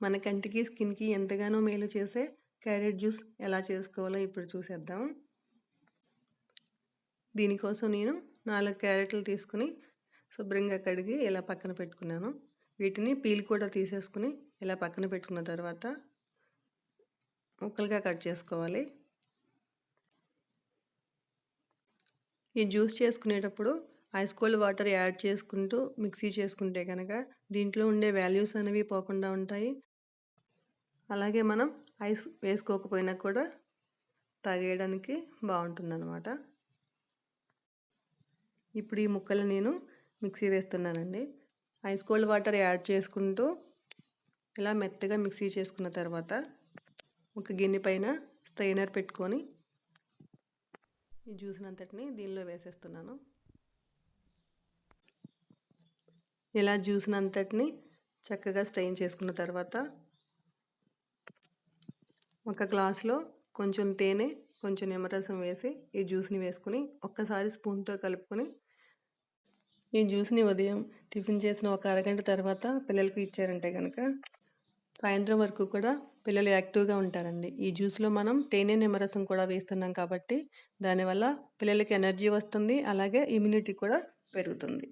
మన కంటికి స్కిన్కి ఎంతగానో మేలు చేసే క్యారెట్ జ్యూస్ ఎలా చేసుకోవాలో ఇప్పుడు చూసేద్దాం. దీనికోసం నేను నాలుగు క్యారెట్లు తీసుకుని శుభ్రంగా కడిగి ఇలా పక్కన పెట్టుకున్నాను. వీటిని పీల్ కూడా తీసేసుకుని ఇలా పక్కన పెట్టుకున్న తర్వాత ముక్కలుగా కట్ చేసుకోవాలి. ఈ జ్యూస్ చేసుకునేటప్పుడు ఐస్ కోల్డ్ వాటర్ యాడ్ చేసుకుంటూ మిక్సీ చేసుకుంటే కనుక దీంట్లో ఉండే వాల్యూస్ అనేవి పోకుండా ఉంటాయి. అలాగే మనం ఐస్ వేసుకోకపోయినా కూడా తాగేయడానికి బాగుంటుందన్నమాట. ఇప్పుడు ఈ ముక్కలు నేను మిక్సీ వేస్తున్నానండి. ఐస్ కోల్డ్ వాటర్ యాడ్ చేసుకుంటూ ఇలా మెత్తగా మిక్సీ చేసుకున్న తర్వాత ఒక గిన్నె పైన స్ట్రైనర్ పెట్టుకొని ఈ జ్యూస్నంతటిని దీనిలో వేసేస్తున్నాను. ఇలా జ్యూస్నంతటిని చక్కగా స్ట్రెయిన్ చేసుకున్న తర్వాత ఒక గ్లాస్లో కొంచెం తేనె కొంచెం నిమ్మరసం వేసి ఈ జ్యూస్ని వేసుకుని ఒక్కసారి స్పూన్తో కలుపుకొని ఈ జ్యూస్ని ఉదయం టిఫిన్ చేసిన ఒక అరగంట తర్వాత పిల్లలకు ఇచ్చారంటే కనుక సాయంత్రం వరకు కూడా పిల్లలు యాక్టివ్గా ఉంటారండి. ఈ జ్యూస్లో మనం తేనె నిమ్మరసం కూడా వేస్తున్నాం కాబట్టి దానివల్ల పిల్లలకి ఎనర్జీ వస్తుంది అలాగే ఇమ్యూనిటీ కూడా పెరుగుతుంది.